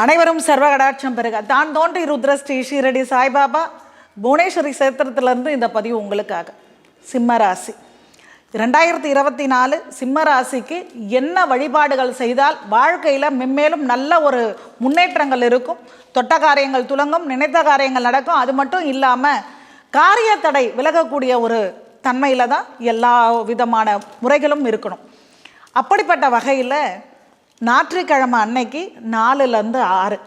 அனைவரும் சர்வகடாட்சம் பெருக தான் தோன்றி ருத்ர ஸ்ரீ ஷீரடி சாய்பாபா புவனேஸ்வரி சேத்திரத்திலிருந்து இந்த பதிவு உங்களுக்காக. சிம்மராசி. ரெண்டாயிரத்தி இருபத்தி நாலு சிம்மராசிக்கு என்ன வழிபாடுகள் செய்தால் வாழ்க்கையில் மென்மேலும் நல்ல ஒரு முன்னேற்றங்கள் இருக்கும். தொட்ட காரியங்கள் துலங்கும் நினைத்த காரியங்கள் நடக்கும். அது மட்டும் இல்லாமல் காரிய தடை விலகக்கூடிய ஒரு தன்மையில் தான் எல்லா விதமான முறைகளும் இருக்கணும். அப்படிப்பட்ட வகையில் ஞாயிற்றுக்கிழமை அன்னைக்கு நாலுலேருந்து ஆறு.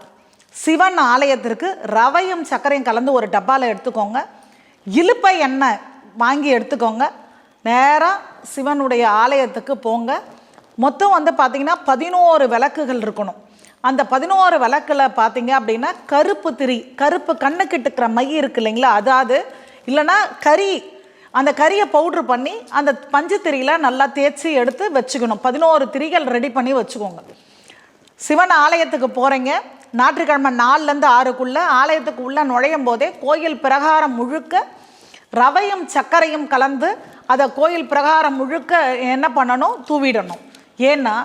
சிவன் ஆலயத்திற்கு ரவையும் சர்க்கரையும் கலந்து ஒரு டப்பாவில் எடுத்துக்கோங்க. இலுப்பை எண்ணெய் வாங்கி எடுத்துக்கோங்க. நேராக சிவனுடைய ஆலயத்துக்கு போங்க. மொத்தம் வந்து பார்த்திங்கன்னா பதினோரு விளக்குகள் இருக்கணும். அந்த பதினோரு விளக்கில் பார்த்தீங்க அப்படின்னா கருப்பு திரி கருப்பு கண்ணுக்கிட்டுக்கிற மை இருக்கு இல்லைங்களா? அதாவது இல்லைன்னா கறி அந்த கறியை பவுட்ரு பண்ணி அந்த பஞ்சு திரியில் நல்லா தேய்ச்சி எடுத்து வச்சுக்கணும். பதினோரு திரிகள் ரெடி பண்ணி வச்சுக்கோங்க. சிவன் ஆலயத்துக்கு போகிறீங்க ஞாயிற்றுக்கிழமை நாலுலேருந்து ஆறுக்குள்ளே ஆலயத்துக்கு உள்ளே நுழையும் போதே கோயில் பிரகாரம் முழுக்க ரவையும் சர்க்கரையும் கலந்து அதை கோயில் பிரகாரம் முழுக்க என்ன பண்ணணும்? தூவிடணும். ஏன்னா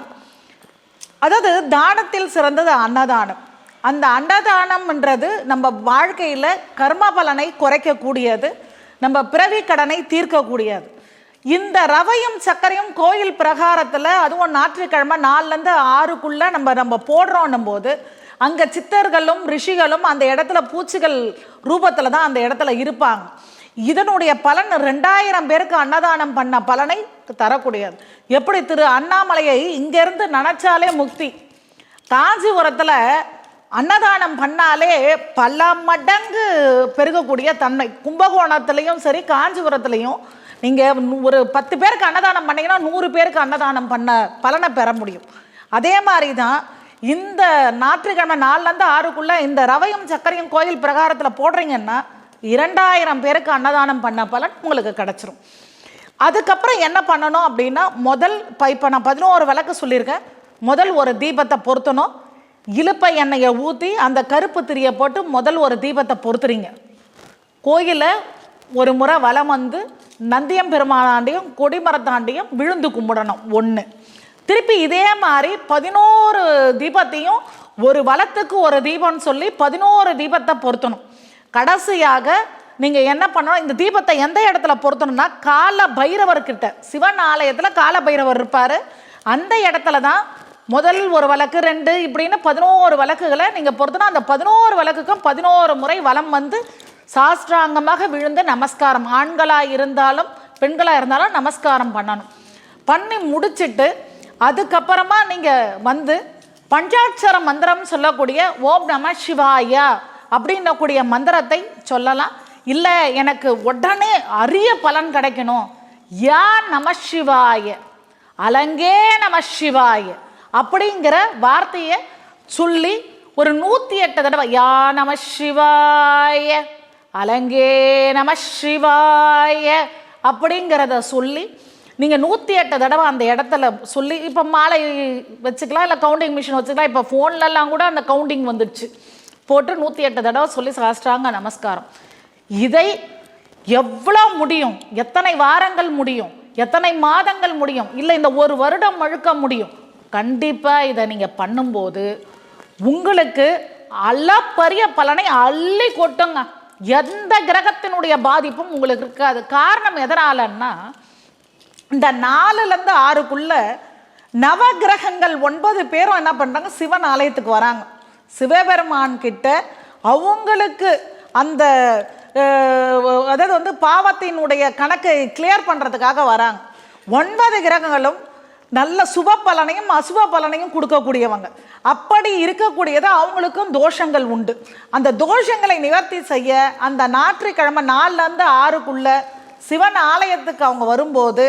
அதாவது தானத்தில் சிறந்தது அன்னதானம். அந்த அன்னதானம்ன்றது நம்ம வாழ்க்கையில் கர்ம பலனை குறைக்கக்கூடியது. நம்ம பிறவி கடனை தீர்க்கக்கூடியது. இந்த ரவையும் சர்க்கரையும் கோயில் பிரகாரத்தில் அதுவும் ஞாயிற்றுக்கிழமை நாலுலேருந்து ஆறுக்குள்ளே நம்ம நம்ம போடுறோன்னும் போது அங்கே சித்தர்களும் ரிஷிகளும் அந்த இடத்துல பூச்சிகள் ரூபத்தில் தான் அந்த இடத்துல இருப்பாங்க. இதனுடைய பலன் ரெண்டாயிரம் பேருக்கு அன்னதானம் பண்ண பலனை தரக்கூடியது. எப்படி திரு அண்ணாமலையை இங்கேருந்து நினச்சாலே முக்தி. காஞ்சிபுரத்தில் அன்னதானம் பண்ணாலே பல மடங்கு பெருகக்கூடிய தன்மை. கும்பகோணத்துலேயும் சரி காஞ்சிபுரத்துலேயும் நீங்கள் ஒரு பத்து பேருக்கு அன்னதானம் பண்ணிங்கன்னா நூறு பேருக்கு அன்னதானம் பண்ண பலனை பெற முடியும். அதே மாதிரி தான் இந்த ஞாயிற்றுக்கிழமை நாலுலேருந்து ஆறுக்குள்ளே இந்த ரவையும் சர்க்கரையும் கோயில் பிரகாரத்தில் போடுறீங்கன்னா இரண்டாயிரம் பேருக்கு அன்னதானம் பண்ண பலன் உங்களுக்கு கிடச்சிரும். அதுக்கப்புறம் என்ன பண்ணணும் அப்படின்னா முதல் இப்போ இப்போ நான் பதினோரு விளக்கு சொல்லியிருக்கேன். முதல் ஒரு தீபத்தை பொருத்தணும். இலுப்பை எண்ணெயை ஊற்றி அந்த கருப்பு திரியை போட்டு முதல் ஒரு தீபத்தை பொறுத்துறீங்க. கோயிலில் ஒரு முறை வலம் வந்து நந்தியம் பெருமானாண்டையும் கொடிமரத்தாண்டியும் விழுந்து கும்பிடணும் ஒன்று திருப்பி இதே மாதிரி பதினோரு தீபத்தையும் ஒரு வளத்துக்கு ஒரு தீபம்னு சொல்லி பதினோரு தீபத்தை பொருத்தணும். கடைசியாக நீங்கள் என்ன பண்ணணும்? இந்த தீபத்தை எந்த இடத்துல பொருத்தணும்னா கால பைரவர்கிட்ட சிவன் ஆலயத்தில் கால பைரவர் இருப்பார். அந்த இடத்துல தான் முதல் ஒரு வழக்கு ரெண்டு இப்படின்னு பதினோரு வழக்குகளை நீங்கள் பொறுத்தனா அந்த பதினோரு வழக்குக்கும் பதினோரு முறை வலம் வந்து சாஸ்திராங்கமாக விழுந்து நமஸ்காரம். ஆண்களாக இருந்தாலும் பெண்களாக இருந்தாலும் நமஸ்காரம் பண்ணணும். பண்ணி முடிச்சுட்டு அதுக்கப்புறமா நீங்கள் வந்து பஞ்சாட்சர மந்திரம் சொல்லக்கூடிய ஓம் நம சிவாயா அப்படின்னக்கூடிய மந்திரத்தை சொல்லலாம். இல்லை எனக்கு உடனே அரிய பலன் கிடைக்கணும். யா நம சிவாய. அலங்கே நம சிவாய. அப்படிங்கிற வார்த்தையை சொல்லி ஒரு நூற்றி எட்டு தடவை யா நம சிவாய அலங்கே நம சிவாய அப்படிங்கிறத சொல்லி நீங்கள் நூற்றி எட்டு தடவை அந்த இடத்துல சொல்லி இப்போ மாலை வச்சுக்கலாம் இல்லை கவுண்டிங் மிஷின் வச்சுக்கலாம் இப்போ ஃபோன்லலாம் கூட அந்த கவுண்டிங் வந்துடுச்சு. போட்டு நூற்றி எட்டு தடவை சொல்லி சாஸ்திராங்க நமஸ்காரம். இதை எவ்வளோ முடியும்? எத்தனை வாரங்கள் முடியும்? எத்தனை மாதங்கள் முடியும்? இல்லை இந்த ஒரு வருடம் முழுக்க முடியும்? கண்டிப்பாக இதை நீங்கள் பண்ணும்போது உங்களுக்கு அளப்பரிய பலனை அள்ளி கொட்டுங்க. எந்த கிரகத்தினுடைய பாதிப்பும் உங்களுக்கு இருக்காது. காரணம் எதனாலன்னா இந்த நாலுலேருந்து ஆறுக்குள்ள நவகிரகங்கள் ஒன்பது பேரும் என்ன பண்ணுறாங்க சிவன் ஆலயத்துக்கு வராங்க. சிவபெருமான் கிட்ட அவங்களுக்கு அந்த அதாவது வந்து பாவத்தினுடைய கணக்கை கிளியர் பண்ணுறதுக்காக வராங்க. ஒன்பது கிரகங்களும் நல்ல சுப பலனையும் அசுப பலனையும் கொடுக்கக்கூடியவங்க. அப்படி இருக்கக்கூடியது அவங்களுக்கும் தோஷங்கள் உண்டு. அந்த தோஷங்களை நிவர்த்தி செய்ய அந்த ஞாயிற்றுக்கிழமை நாலுலேருந்து ஆறுக்குள்ள சிவன் ஆலயத்துக்கு அவங்க வரும்போது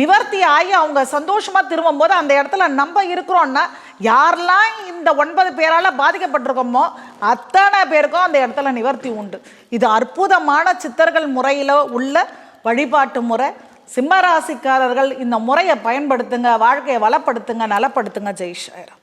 நிவர்த்தி ஆகி அவங்க சந்தோஷமாக திரும்பும்போது அந்த இடத்துல நம்ம இருக்கிறோன்னா யாரெல்லாம் இந்த ஒன்பது பேரால் பாதிக்கப்பட்டிருக்கோமோ அத்தனை பேருக்கும் அந்த இடத்துல நிவர்த்தி உண்டு. இது அற்புதமான சித்தர்கள் முறையில் உள்ள வழிபாட்டு முறை. சிம்மராசிக்காரர்கள் இந்த முறையை பயன்படுத்துங்க வாழ்க்கையை வளப்படுத்துங்க நலப்படுத்துங்க ஜெய் ஷாயிரம்